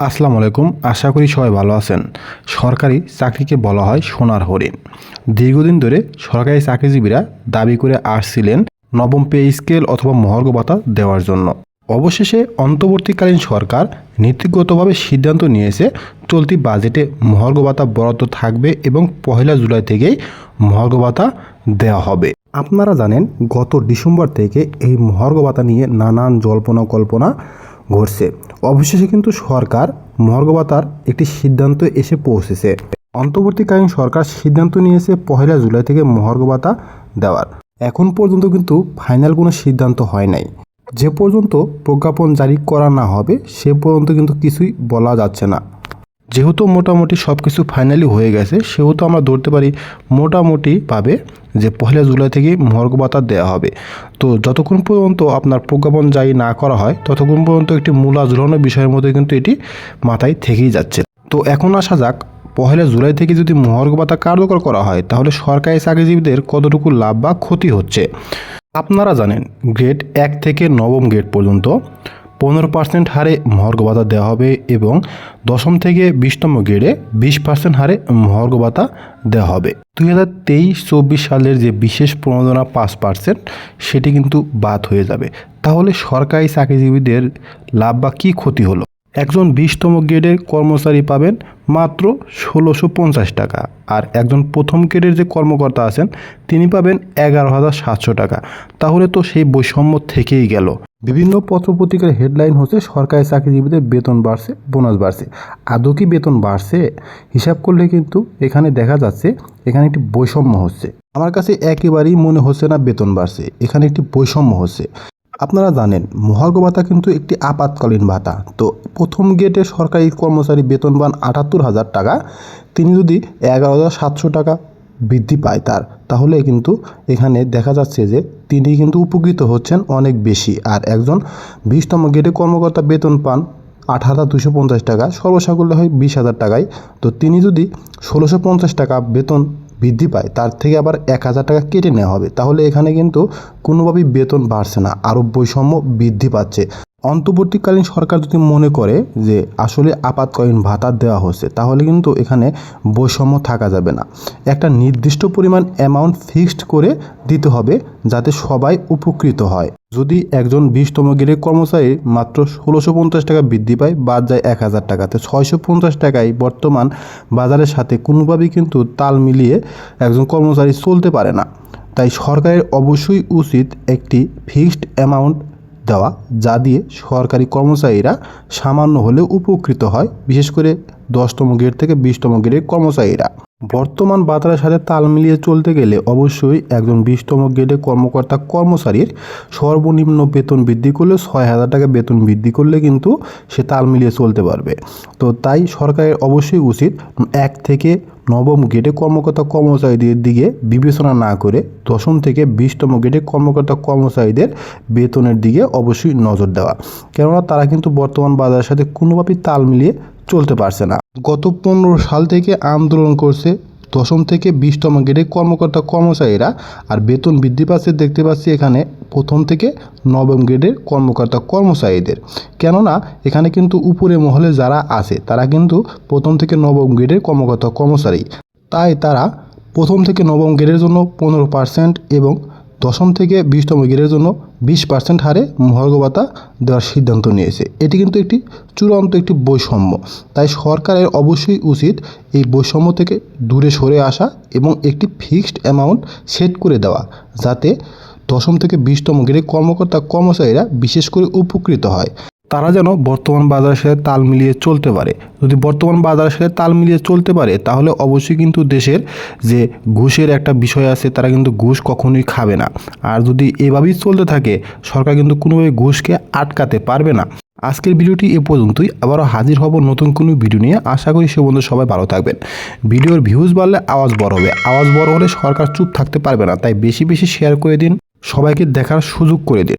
আসসালামু আলাইকুম, আশা করি সবাই ভালো আছেন। সরকারি চাকরিকে বলা হয় সোনার হরিণ। দীর্ঘদিন ধরে সরকারি চাকরিজীবীরা দাবি করে আসছিলেন নবম পে স্কেল অথবা মহার্ঘ ভাতা দেওয়ার জন্য। অবশেষে অন্তর্বর্তীকালীন সরকার নীতিগতভাবে সিদ্ধান্ত নিয়েছে, চলতি বাজেটে মহার্ঘ ভাতা বরাদ্দ থাকবে এবং পহেলা জুলাই থেকেই মহার্ঘ ভাতা দেওয়া হবে। আপনারা জানেন, গত ডিসেম্বর থেকে এই মহার্ঘ ভাতা নিয়ে নানান জল্পনা কল্পনা ঘটছে। অবশেষে কিন্তু সরকার মর্গবাতার একটি সিদ্ধান্ত এসে পৌঁছেছে। অন্তর্বর্তীকালীন সরকার সিদ্ধান্ত নিয়েছে পহেলা জুলাই থেকে মহর্গ ভাতা দেওয়ার। এখন পর্যন্ত কিন্তু ফাইনাল কোনো সিদ্ধান্ত হয় নাই। যে পর্যন্ত প্রজ্ঞাপন জারি করা না হবে, সে পর্যন্ত কিন্তু কিছুই বলা যাচ্ছে না। যেহেতু মোটামুটি সব কিছু ফাইনালি হয়ে গেছে, সেহেতু আমরা ধরতে পারি মোটামুটি পাবে যে পহেলা জুলাই থেকে মহার্ঘ ভাতা দেওয়া হবে। তো যতক্ষণ পর্যন্ত আপনার প্রজ্ঞাপন জারি না করা হয়, ততক্ষণ পর্যন্ত একটি মূলা ঝুলানোর বিষয়ের মধ্যে কিন্তু এটি মাথায় থেকেই যাচ্ছে। তো এখন আসা যাক, পহেলা জুলাই থেকে যদি মহার্ঘ ভাতা কার্যকর করা হয়, তাহলে সরকারি চাকরিজীবীদের কতটুকু লাভ বা ক্ষতি হচ্ছে? আপনারা জানেন গ্রেড এক থেকে নবম গ্রেড পর্যন্ত পনেরো পার্সেন্ট হারে মহর্গ ভাতা দেওয়া হবে এবং দশম থেকে বিশতম গ্রেডে বিশ পার্সেন্ট হারে মহর্গ ভাতা দেওয়া হবে। দুই হাজার তেইশ চব্বিশ সালের যে বিশেষ প্রণোদনা পাঁচ পার্সেন্ট সেটি কিন্তু বাদ হয়ে যাবে। তাহলে সরকারি চাকরিজীবীদের লাভ বা কী ক্ষতি হলো? একজন বিশতম গ্রেডের কর্মচারী পাবেন মাত্র ষোলোশো পঞ্চাশ টাকা। আর একজন প্রথম গ্রেডের যে কর্মকর্তা আছেন, তিনি পাবেন এগারো হাজার সাতশো টাকা। তাহলে তো সেই বৈষম্য থেকেই গেল। বিভিন্ন পত্রপত্রিকার হেডলাইন হচ্ছে, সরকারি চাকরিজীবীদের বেতন বাড়ছে, বোনাস বাড়ছে। আদৌ কি বেতন বাড়ছে? হিসাব করলে কিন্তু এখানে দেখা যাচ্ছে, এখানে একটি বৈষম্য হচ্ছে। আমার কাছে একেবারেই মনে হচ্ছে না বেতন বাড়ছে, এখানে একটি বৈষম্য হচ্ছে। আপনারা জানেন, মহার্ঘ ভাতা কিন্তু একটি আপাতকালীন ভাতা। তো প্রথম গেটে সরকারি কর্মচারী বেতন পান আটাত্তর হাজার টাকা। তিনি যদি এগারো হাজার সাতশো টাকা বৃদ্ধি পায় তার, তাহলে কিন্তু এখানে দেখা যাচ্ছে যে তিনি কিন্তু উপকৃত হচ্ছেন অনেক বেশি। আর একজন বিশতম গেটে কর্মকর্তা বেতন পান আট হাজার দুশো পঞ্চাশ টাকা, সর্বসাকুল্যে হয় বিশ হাজার টাকায়। তো তিনি যদি ষোলোশো পঞ্চাশ টাকা বেতন বৃদ্ধি পায়, তার থেকে আবার এক হাজার টাকা কেটে নেওয়া হবে। তাহলে এখানে কিন্তু কোনোভাবেই বেতন বাড়ছে না আরও বৈষম্য বৃদ্ধি পাচ্ছে। অন্তর্বর্তীকালীন সরকার যদি মনে করে যে আসলে আপাতকালীন ভাতা দেওয়া হচ্ছে, তাহলে কিন্তু এখানে বৈষম্য থাকা যাবে না। একটা নির্দিষ্ট পরিমাণ অ্যামাউন্ট ফিক্সড করে দিতে হবে যাতে সবাই উপকৃত হয়। যদি একজন বিশতম গ্রেডের কর্মচারী মাত্র ষোলোশো পঞ্চাশ টাকা বৃদ্ধি পায়, বাদ যায় এক হাজার টাকাতে। ছয়শো পঞ্চাশ টাকায় বর্তমান বাজারের সাথে কোনোভাবেই কিন্তু তাল মিলিয়ে একজন কর্মচারী চলতে পারে না। তাই সরকারের অবশ্যই উচিত একটি ফিক্সড অ্যামাউন্ট দেওয়া, যা দিয়ে সরকারি কর্মচারীরা সামান্য হলেও উপকৃত হয়। বিশেষ করে দশতম গ্রেড থেকে বিশতম গ্রেডের কর্মচারীরা। বর্তমান বাজারের সাথে তাল মিলিয়ে চলতে গেলে অবশ্যই একজন বিশতম গ্রেডের কর্মকর্তা কর্মচারীর সর্বনিম্ন বেতন বৃদ্ধি করলে ছয় হাজার টাকা বেতন বৃদ্ধি করলে কিন্তু সে তাল মিলিয়ে চলতে পারবে। তো তাই সরকারের অবশ্যই উচিত এক থেকে নবম গ্রেডে কর্মকর্তা কর্মচারীদের দিকে বিবেচনা না করে দশম থেকে বিশতম গ্রেডে কর্মকর্তা কর্মচারীদের বেতনের দিকে অবশ্যই নজর দেওয়া। কেননা তারা কিন্তু বর্তমান বাজারের সাথে কোনোভাবেই তাল মিলিয়ে চলতে পারছে না। গত পনেরো সাল থেকে আন্দোলন করছে দশম থেকে বিশতম গ্রেডের কর্মকর্তা কর্মচারীরা আর বেতন বৃদ্ধি পাচ্ছে দেখতে পাচ্ছি এখানে প্রথম থেকে নবম গ্রেডের কর্মকর্তা কর্মচারীদের। কেননা এখানে কিন্তু উপরে মহলে যারা আছে, তারা কিন্তু প্রথম থেকে নবম গ্রেডের কর্মকর্তা কর্মচারী। তাই তারা প্রথম থেকে নবম গ্রেডের জন্য পনেরো পার্সেন্ট এবং দশম থেকে বিশতম গ্রেডের জন্য বিশ পার্সেন্ট হারে মহার্ঘ ভাতা দেওয়ার সিদ্ধান্ত নিয়েছে। এটি কিন্তু একটি চূড়ান্ত একটি বৈষম্য। তাই সরকারের অবশ্যই উচিত এই বৈষম্য থেকে দূরে সরে আসা এবং একটি ফিক্সড অ্যামাউন্ট সেট করে দেওয়া, যাতে দশম থেকে বিশতম গ্রেডের কর্মকর্তা কর্মচারীরা বিশেষ করে উপকৃত হয়। তারা যেন বর্তমান বাজারের সাথে তাল মিলিয়ে চলতে পারে। যদি বর্তমান বাজারের সাথে তাল মিলিয়ে চলতে পারে, তাহলে অবশ্যই কিন্তু দেশের যে ঘুষের একটা বিষয় আছে, তারা কিন্তু ঘুষ কখনোই খাবে না। আর যদি এভাবেই চলতে থাকে, সরকার কিন্তু কোনোভাবে ঘুষকে আটকাতে পারবে না। আজকের ভিডিওটি এ পর্যন্তই। আবারও হাজির হব নতুন কোনো ভিডিও নিয়ে। আশা করি সে বন্ধু সবাই ভালো থাকবেন। ভিডিওর ভিউজ বাড়লে আওয়াজ বড় হবে। আওয়াজ বড় হলে সরকার চুপ থাকতে পারবে না। তাই বেশি বেশি শেয়ার করে দিন। সবাইকে দেখার সুযোগ করে দিন।